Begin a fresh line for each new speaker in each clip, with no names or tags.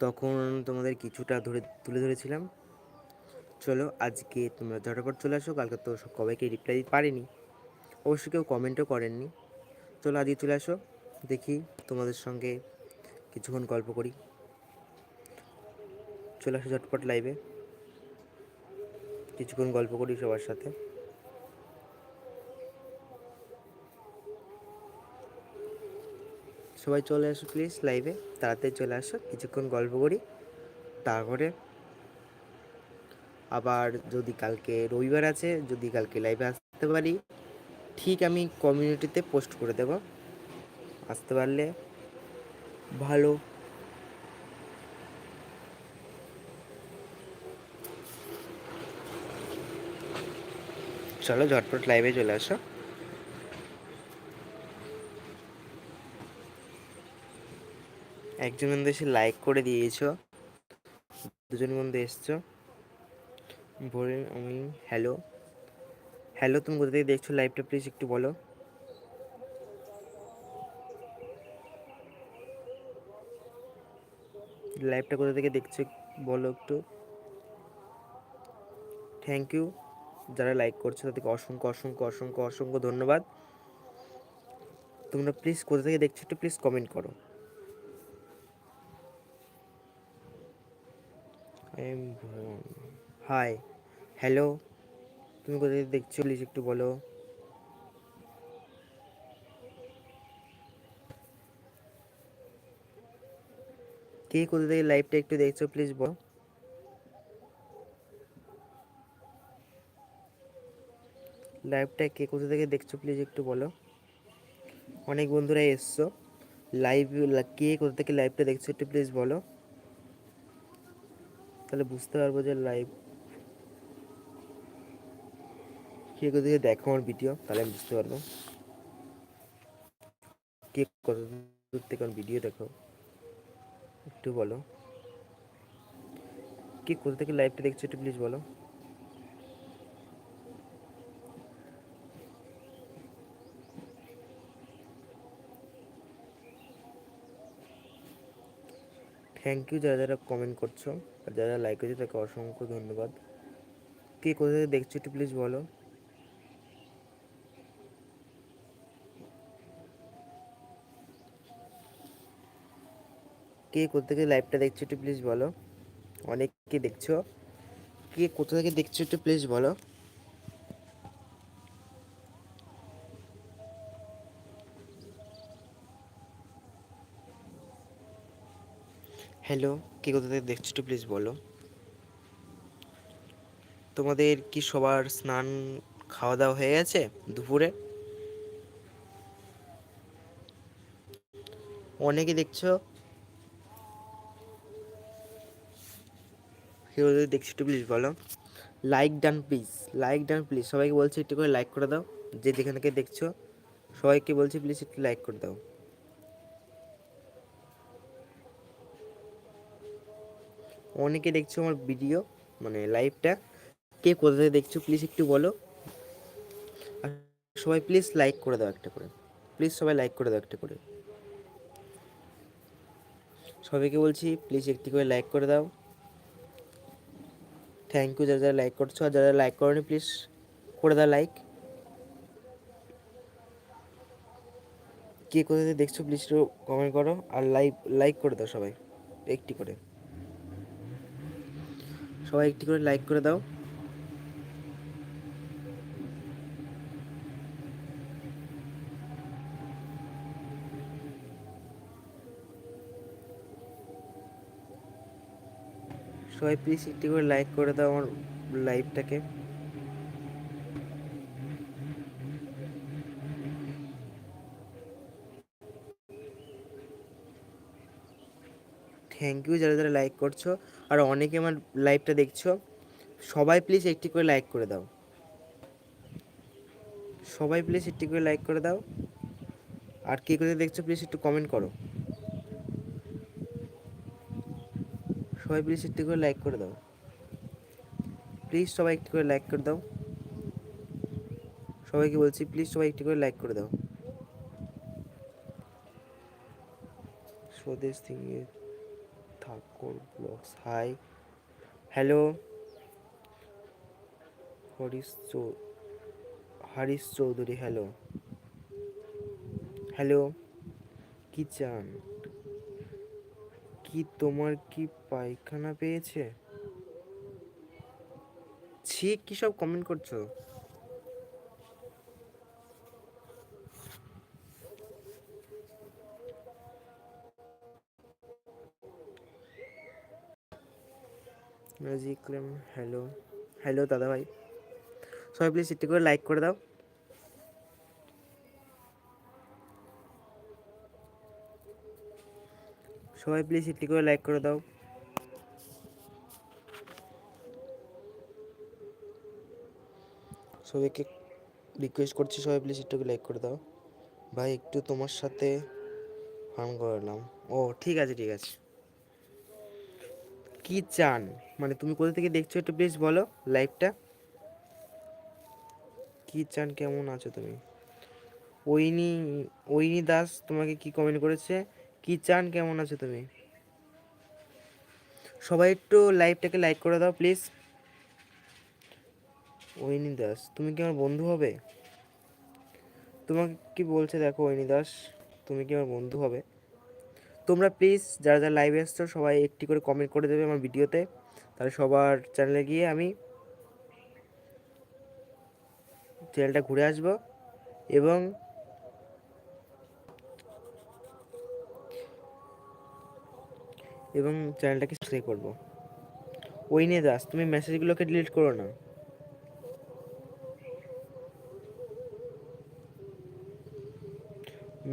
তখন তোমাদের কিছুটা ধরে তুলে ধরেছিলাম। চলো আজকে তোমরা ঝটাপট চলে আসো, কালকে তো সব সবাইকে রিপ্লাই দিতে পারিনি। অবশ্য কেউ কমেন্টও করেননি। চলো আজকে চলে আসো, দেখি তোমাদের সঙ্গে কিছুক্ষণ গল্প করি। চলে আসো ঝটপট লাইভে কিছুক্ষণ গল্প করি সবার সাথে। সবাই চলে আসো প্লিজ লাইভে তাড়াতাড়ি চলে আসো, কিছুক্ষণ গল্প করি। তারপরে আবার যদি কালকে রবিবার আছে, যদি কালকে লাইভে আসতে পারি, ঠিক আমি কমিউনিটিতে পোস্ট করে দেব। আসতে পারলে ভালো। চলো ঝটপট লাইভে চলে আসো। একজন বন্ধু এসে লাইক করে দিয়েছ। দুজন বন্ধু এসছো। বলে আমি হ্যালো হ্যালো তুমি কোথা থেকে দেখছ লাইভটা প্লিজ একটু বলো। লাইভটা কোথা থেকে দেখছ বলো একটু। থ্যাংক ইউ যারা লাইক করছ তাদেরকে অসংখ্য অসংখ্য অসংখ্য অসংখ্য ধন্যবাদ। তোমরা প্লিজ কোথা থেকে দেখছ একটু প্লিজ কমেন্ট করো। হাই, হ্যালো, তুমি কোথা থেকে দেখছ? প্লিজ একটু বলো। কে কোথা থেকে লাইভটা একটু দেখছ, প্লিজ বলো। লাইভটা কে কোথা থেকে দেখছ, প্লিজ একটু বলো। অনেক বন্ধুরা এসছো। লাইভ কে কোথা থেকে লাইভটা দেখছ একটু প্লিজ বলো। তাহলে বুঝতে পারব যে লাইভ কে কোথা থেকে দেখো আমার ভিডিও তাহলে আমি বুঝতে পারব। কে কত দূর থেকে আমার ভিডিও দেখো, একটু বলো। কে কোথা থেকে লাইভটা দেখছ একটু প্লিজ বলো। থ্যাংক ইউ যারা যারা কমেন্ট করছ, আর যারা লাইক করছ তাকে অসংখ্য ধন্যবাদ। কে কোথা থেকে দেখছ একটু প্লিজ বলো। কে কোথা থেকে লাইভটা দেখছ একটু প্লিজ বলো। অনেককে দেখছ। কে কোথা থেকে দেখছ একটু প্লিজ বলো। হ্যালো কে কোথা থেকে দেখছ একটু প্লিজ বলো। তোমাদের কি সবার স্নান খাওয়া দাওয়া হয়ে গেছে দুপুরে? অনেকে দেখছ। কেউ যদি দেখছ একটু প্লিজ বলো। Like done please like done please সবাইকে বলছি একটু করে লাইক করে দাও। যে যেখান থেকে দেখছ, সবাইকে বলছি প্লিজ একটু লাইক করে দাও। অনেকে দেখছ আমার ভিডিও মানে লাইভটা কে কোথা থেকে দেখছ প্লিজ একটু বলো। আর সবাই প্লিজ লাইক করে দাও একটা করে। প্লিজ সবাই লাইক করে দাও একটা করে। সবাইকে বলছি প্লিজ একটি করে লাইক করে দাও। থ্যাংক ইউ যারা যারা লাইক করছ। আর যারা লাইক করনি প্লিজ করে দাও লাইক কে কোথা থেকে দেখছ প্লিজ একটু কমেন্ট করো। আর লাইক লাইক করে দাও সবাই, একটি করে। সবাই একটি করে লাইক করে দাও। সবাই প্লিজ একটি করে লাইক করে দাও আমার লাইভটাকে থ্যাংক ইউ যারা যারা লাইক করছ আর অনেকে আমার লাইভটা দেখছ, সবাই প্লিজ একটি করে লাইক করে দাও। সবাই প্লিজ একটি করে লাইক করে দাও। আর কে কোথায় দেখছ প্লিজ একটু কমেন্ট করো। সবাই প্লিজ একটি করে লাইক করে দাও। প্লিজ সবাই একটি করে লাইক করে দাও। সবাইকে বলছি প্লিজ সবাই একটি করে লাইক করে দাও। স্বদেশ থাক Thakur blogs hi hello Harish Harish Chowdhury hello hello কি চান? কি তোমার কি পায়খানা পেয়েছে? ছি, কি সব কমেন্ট করছ? ম্যাজিক হ্যালো হ্যালো দাদা ভাই সবাই প্লিজ একটু করে লাইক করে দাও সবাই প্লিজ একটু করে লাইক করে দাও সবাইকে রিকোয়েস্ট করছি সবাই প্লিজ একটু লাইক করে দাও ভাই একটু তোমার সাথে ফান করলাম ও ঠিক আছে ঠিক আছে কি চান মানে তুমি কোথা থেকে দেখছ একটু প্লিজ বলো লাইভটা কি চান, কেমন আছো তুমি? ওইনি ওইনি দাস তোমাকে কি কমেন্ট করেছে? কি চান, কেমন আছো তুমি? সবাই একটু লাইভটাকে লাইক করে দাও প্লিজ ওইনি দাস, তুমি কি আমার বন্ধু হবে? তোমাকে কি বলছে দেখো ওইনি দাস, তুমি কি আমার বন্ধু হবে? তোমরা প্লিজ যারা যারা লাইভে আসছো সবাই একটি করে কমেন্ট করে দেবে আমার ভিডিওতে তাহলে সবার চ্যানেলে গিয়ে আমি চ্যানেলটা ঘুরে আসব এবং এবং চ্যানেলটাকে সাবস্ক্রাইব করব। ওই নিয়ে দাস, তুমি মেসেজগুলোকে ডিলিট করো না।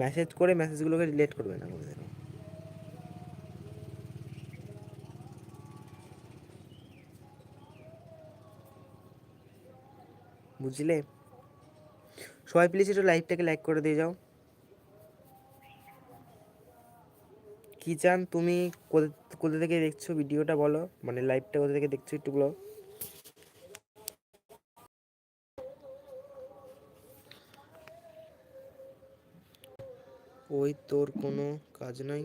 মেসেজ করে মেসেজগুলোকে ডিলিট করবে না কোনোদিনও। বুঝলে? সবাই প্লিজ একটু লাইভটাকে লাইক করে দিয়ে যাও। কি চান তুমি কোথা থেকে দেখছ ভিডিওটা বলো? মানে লাইভটা কোথা থেকে দেখছ একটু বলো। ওই তোর কোনো কাজ নাই?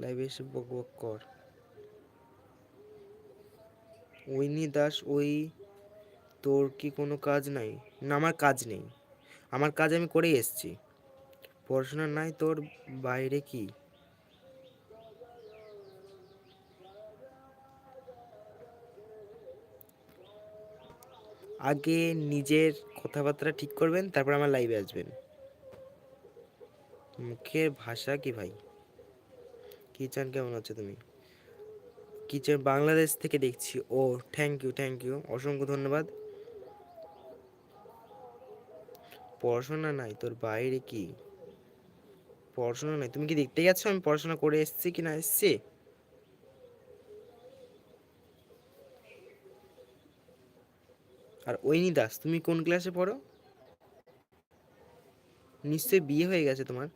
লাইভে এসে বক বক কর। ওইনি দাস, ওই তোর কি কোনো কাজ নাই? না, আমার কাজ নেই। আমার কাজ আমি করেই এসছি। পড়াশোনা নাই তোর, বাইরে কি? আগে নিজের কথাবার্তা ঠিক করবেন, তারপর আমার লাইভে আসবেন। মুখের ভাষা কি ভাই? কি চান কেমন আছো তুমি? কি চান বাংলাদেশ থেকে দেখছি। ও থ্যাংক ইউ থ্যাংক ইউ অসংখ্য ধন্যবাদ। পড়াশোনা নাই, তোর বাইরে কি? পড়াশোনা নাই, তুমি কি দেখতে গেছো আমি পড়াশোনা করে এসেছি কি না এসছি? আর ওইনি দাস তুমি কোন ক্লাসে পড়ো? নিশ্চয়ই বিয়ে হয়ে গেছে তোমার।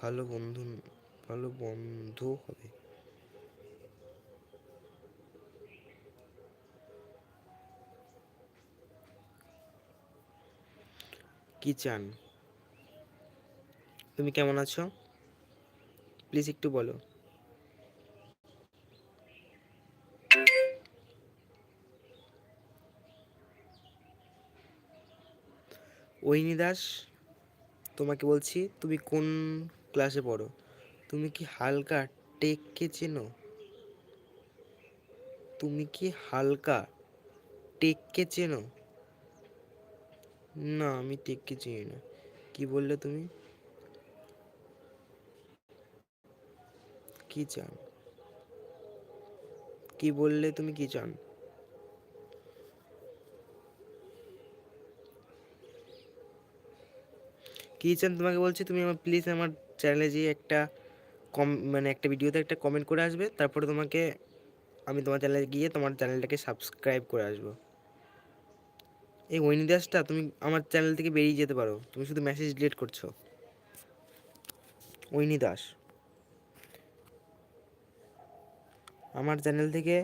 ভালো বন্ধু ভালো বন্ধু হবে। কি চান? তুমি কেমন আছো? প্লিজ একটু বলো। ওইনি দাস, তোমাকে বলছি, তুমি কোন ক্লাসে পড়ো? তুমি কি হালকা টেককে চেনো? তুমি কি হালকা টেককে চেনো? না, আমি টেককে চিনি না। কি বললে তুমি? কি চান? কি বললে তুমি কি চান? কি চান তোমাকে বলছি, তুমি আমার প্লিজ আমার চ্যানেলে যেয়ে একটা কম মানে একটা ভিডিওতে একটা কমেন্ট করে আসবে, তারপরে তোমাকে আমি তোমার চ্যানেলে গিয়ে তোমার চ্যানেলটাকে সাবস্ক্রাইব করে আসব। এই ওইনি দাসটা তুমি আমার চ্যানেল থেকে বেরিয়ে যেতে পারো। তুমি শুধু মেসেজ ডিলিট করছ। ওইনি দাস আমার চ্যানেল থেকে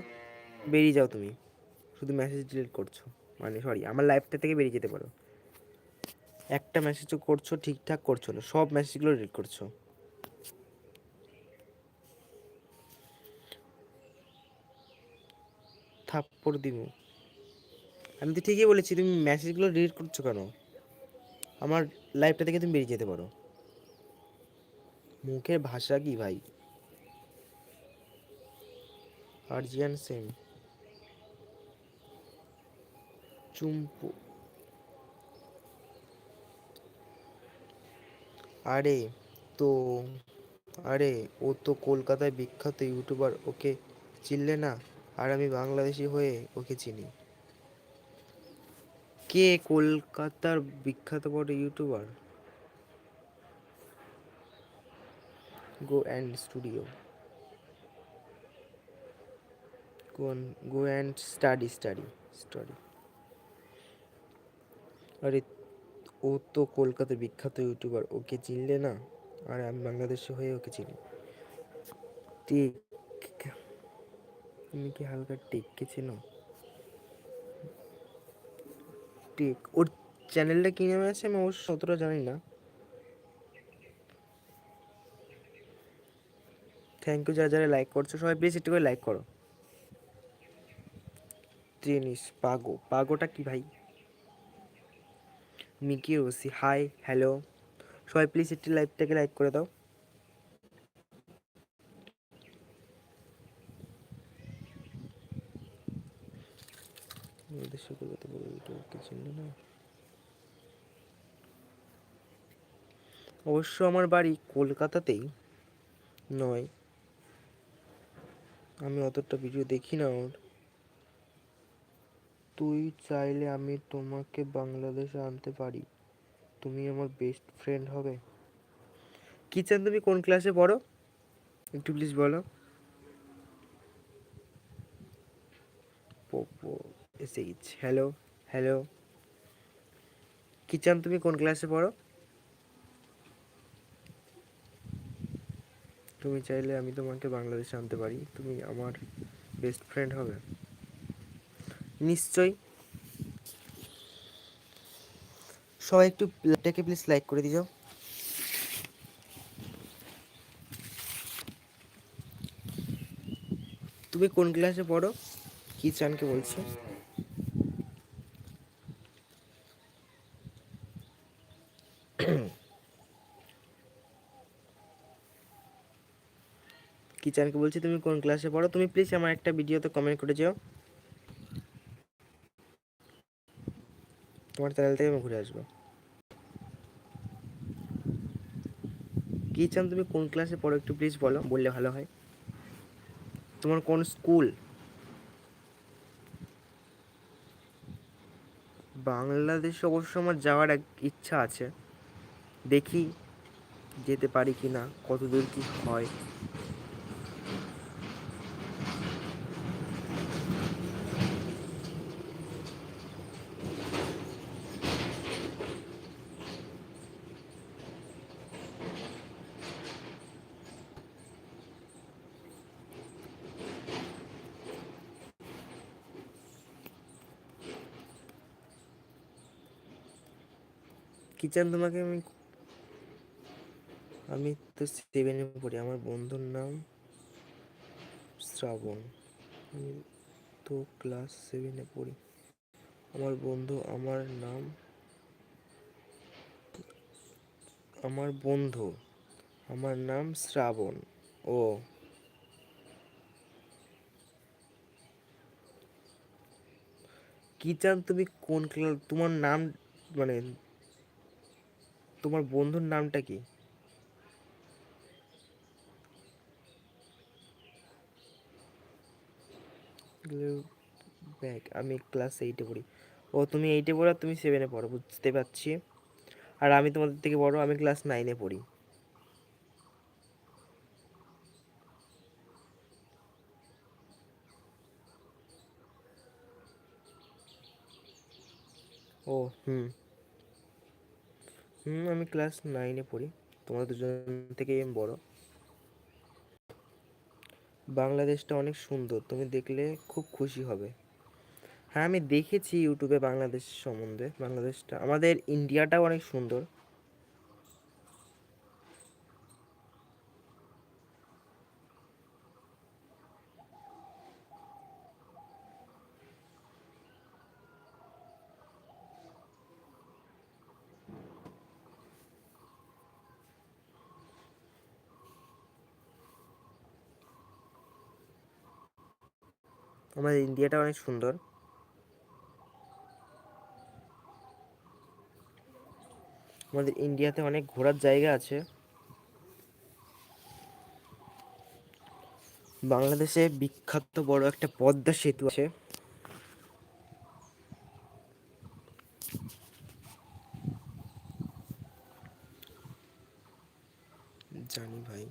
বেরিয়ে যাও তুমি। শুধু মেসেজ ডিলিট করছ। মানে সরি আমার লাইফটা থেকে বেরিয়ে যেতে পারো। একটা মেসেজও করছ, ঠিকঠাক করছ না। সব মেসেজগুলো রিড করছ। থাপ্পড় দিব আমি তো ঠিকই বলেছি, তুমি মেসেজগুলো রিড করছ কেন? আমার লাইফটা থেকে তুমি বেরিয়ে যেতে পারো। মুখের ভাষা কি ভাই? আর্জিয়ান সেম চুম্পু। আরে তো, আরে ও তো কলকাতায় বিখ্যাত ইউটিউবার, ওকে চিনলে না? আর আমি বাংলাদেশি হয়ে ওকে চিনি। কে কলকাতার বিখ্যাত বড় YouTuber go and studio and, go study study study আরে, ও তো কলকাতার বিখ্যাত ইউটিউবার ওকে চিনলে না? আর, আমি বাংলাদেশে হয়ে ওকে চিনি। টিক। তুমি কি হালকা টিককে চেনো? টিক ওর চ্যানেলটা কি নামে আছে? আমি অবশ্য অতটা জানি না। থ্যাংক ইউ যারা যারা লাইক করছ, সবাই প্লিজ একটু করে লাইক করো। জিনিস পাগো পাগোটা কি ভাই? মিকি রসি হাই হ্যালো সবাই প্লিজ একটি লাইভটাকে লাইক করে দাও। কথা বলে এটা ওকে চিনল না। অবশ্য আমার বাড়ি কলকাতাতেই নয়। আমি অতটা ভিডিও দেখি না ওর। তুই চাইলে আমি তোমাকে বাংলাদেশে আনতে পারি। তুমি আমার বেস্ট ফ্রেন্ড হবে। কিচেন তুমি? কোন ক্লাসে পড়ো? একটু প্লিজ বলো। SH hello hello. কিচান, তুমি কোন ক্লাসে পড়ো? তুমি চাইলে আমি তোমাকে বাংলাদেশে আনতে পারি। তুমি আমার বেস্ট ফ্রেন্ড হবে। নিশ্চয়ই। সবাই একটু লাইভটাকে প্লিজ লাইক করে দিও। তুমি কোন ক্লাসে পড়ো? কি চানকে বলছি? কি চানকে বলছি তুমি কোন ক্লাসে পড়ো, তুমি প্লিজ আমার একটা ভিডিওতে কমেন্ট করে যাও। তোমার চ্যানেল থেকে আমি ঘুরে আসব। কি চান তুমি কোন ক্লাসে পড়ো একটু প্লিজ বলো, বললে ভালো হয়। তোমার কোন স্কুল বাংলাদেশ অবশ্য আমার যাওয়ার এক ইচ্ছা আছে। দেখি যেতে পারি কি না কত দূর কি হয়। কিচেন তোমাকে আমি আমি তো সেভেনে পড়ি, আমার বন্ধুর নাম শ্রাবণ। আমি তো ক্লাস সেভেনে পড়ি। আমার বন্ধু, আমার নাম, আমার বন্ধু, আমার নাম শ্রাবণ। ও। কি চান তুমি কোন ক্লাস তোমার নাম মানে তোমার বন্ধুর নামটা কি? আমি ক্লাস এইটে পড়ি। ও, তুমি এইটে পড়ো তুমি সেভেনে পড়ো, বুঝতে পারছি? আর আমি তোমাদের থেকে বড়, আমি ক্লাস নাইনে পড়ি। ও, হুম। হুম, আমি ক্লাস নাইনে পড়ি। তোমাদের দুজন থেকে বড়। বাংলাদেশটা অনেক সুন্দর, তুমি দেখলে খুব খুশি হবে। হ্যাঁ আমি দেখেছি ইউটিউবে বাংলাদেশ সম্বন্ধে, বাংলাদেশটা, আমাদের ইন্ডিয়াটাও অনেক সুন্দর। আমাদের ইন্ডিয়াটা অনেক সুন্দর। আমাদের ইন্ডিয়াতে অনেক ঘোরার জায়গা আছে। বাংলাদেশে বিখ্যাত বড় একটা পদ্মা সেতু আছে জানি ভাই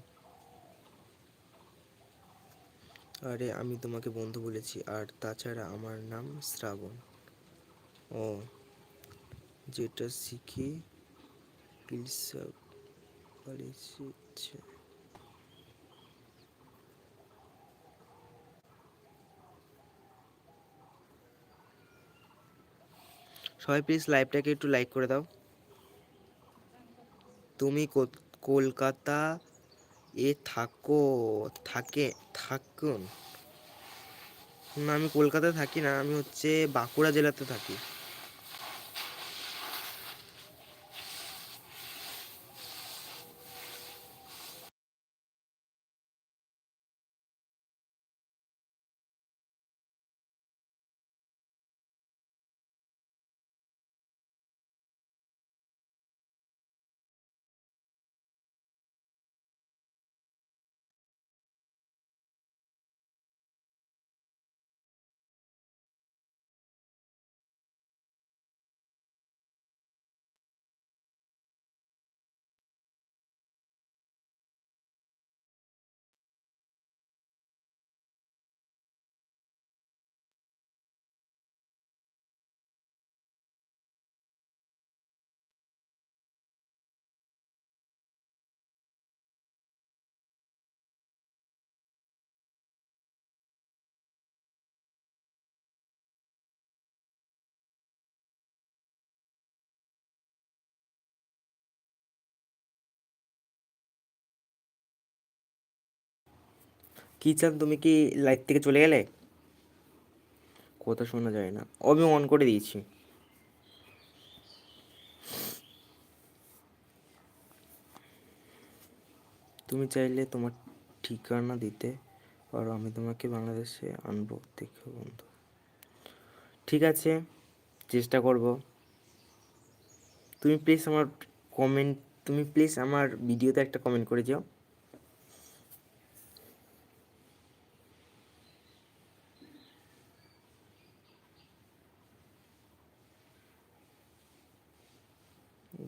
আরে আমি তোমাকে বন্ধু বলেছি, আর তাছাড়া আমার নাম শ্রাবণ। ও, যেটা শিখি সবাই প্লিজ লাইভটাকে একটু লাইক করে দাও। তুমি কলকাতা এ থাকো, থাকে থাকুন। না আমি কলকাতায় থাকি না আমি হচ্ছে বাঁকুড়া জেলাতে থাকি। কি চান তুমি কি লাইট থেকে চলে গেলে? কথা শোনা যায় না। আমি অন করে দিয়েছি। তুমি চাইলে তোমার ঠিকানা দিতে পারো, আমি তোমাকে বাংলাদেশে আনব দেখো বন্ধু। ঠিক আছে, চেষ্টা করব। তুমি প্লিজ আমার কমেন্ট তুমি প্লিজ আমার ভিডিওতে একটা কমেন্ট করে যাও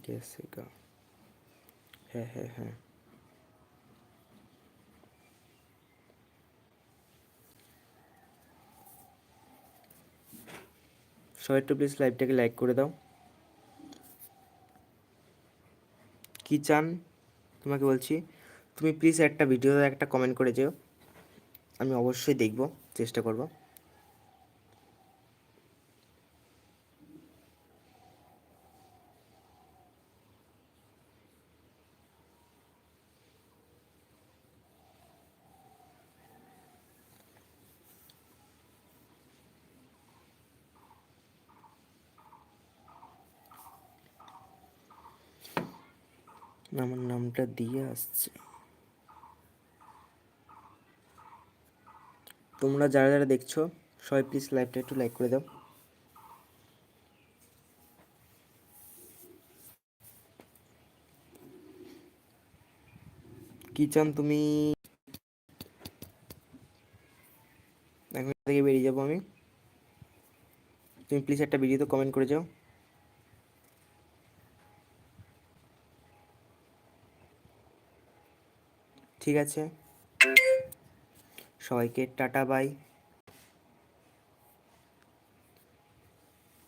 গেছে গা হ্যাঁ হ্যাঁ হ্যাঁ সবাই একটু প্লিজ লাইভটাকে লাইক করে দাও। কি চান? তোমাকে বলছি, তুমি প্লিজ একটা ভিডিও একটা কমেন্ট করে যেও। আমি অবশ্যই দেখব, চেষ্টা করব। আমার দিয়ে আসছে। তোমরা যারা যারা দেখছ, সবাই প্লিজ লাইভটা একটু লাইক করে দাও। কি চান তুমি এখন থেকে বেরিয়ে যাব আমি। তুমি প্লিজ একটা ভিডিওতে কমেন্ট করে যাও। ঠিক আছে? সবাইকে টাটা বাই